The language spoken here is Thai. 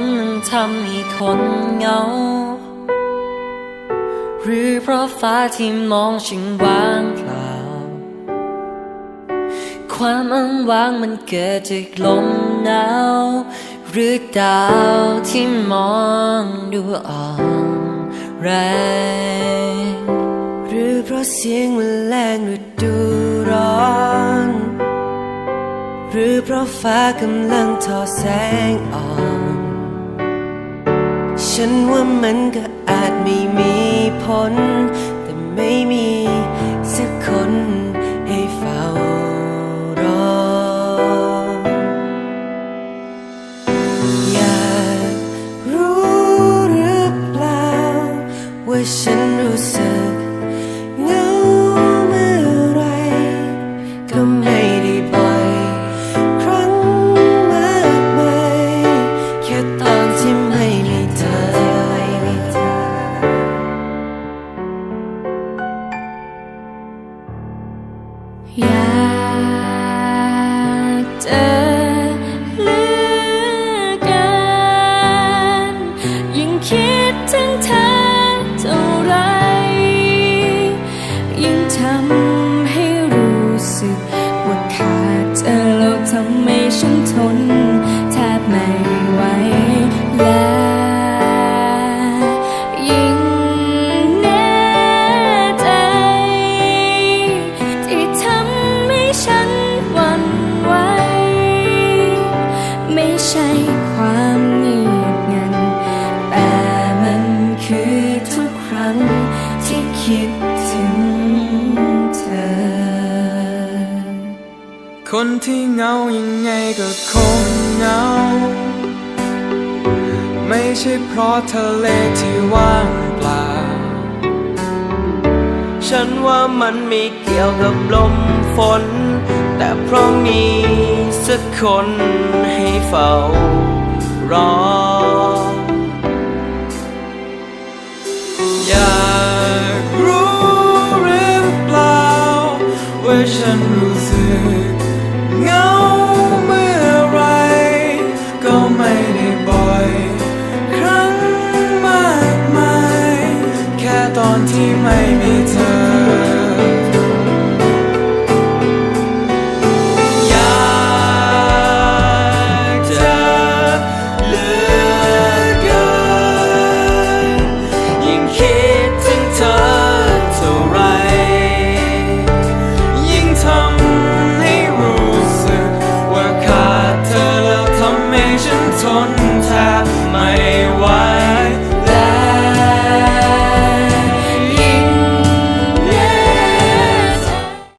นมันทำให้คนเหงา หรือเพราะฟ้าที่มองฉันว่างเปล่า ความอ้างว้างมันเกิดจากลมหนาว หรือดาวที่มองดูอ่อนแรง หรือเพราะเสียงแมลงฤดูร้อน หรือเพราะฟ้ากำลังทอแสงอ่อน ฉันว่ามันก็อาจไม่มีผล แต่ไม่มีสักคนให้เฝ้ารอ อยากรู้หรือเปล่า ว่าฉันรู้สึก อ คนที่เหงายังไงก็คงเหงา ไม่ใช่เพราะทะเลที่ว่างเปล่า ฉันว่ามันไม่เกี่ยวกับลมฝน แต่เพราะมีสักคนให้เฝ้ารอ อยากรู้หรือเปล่าว่าฉันรู้สึก เงาเมื่อไรก็ไม่ได้บ่อย ครั้งมากมาย แค่ตอนที่ไม่มี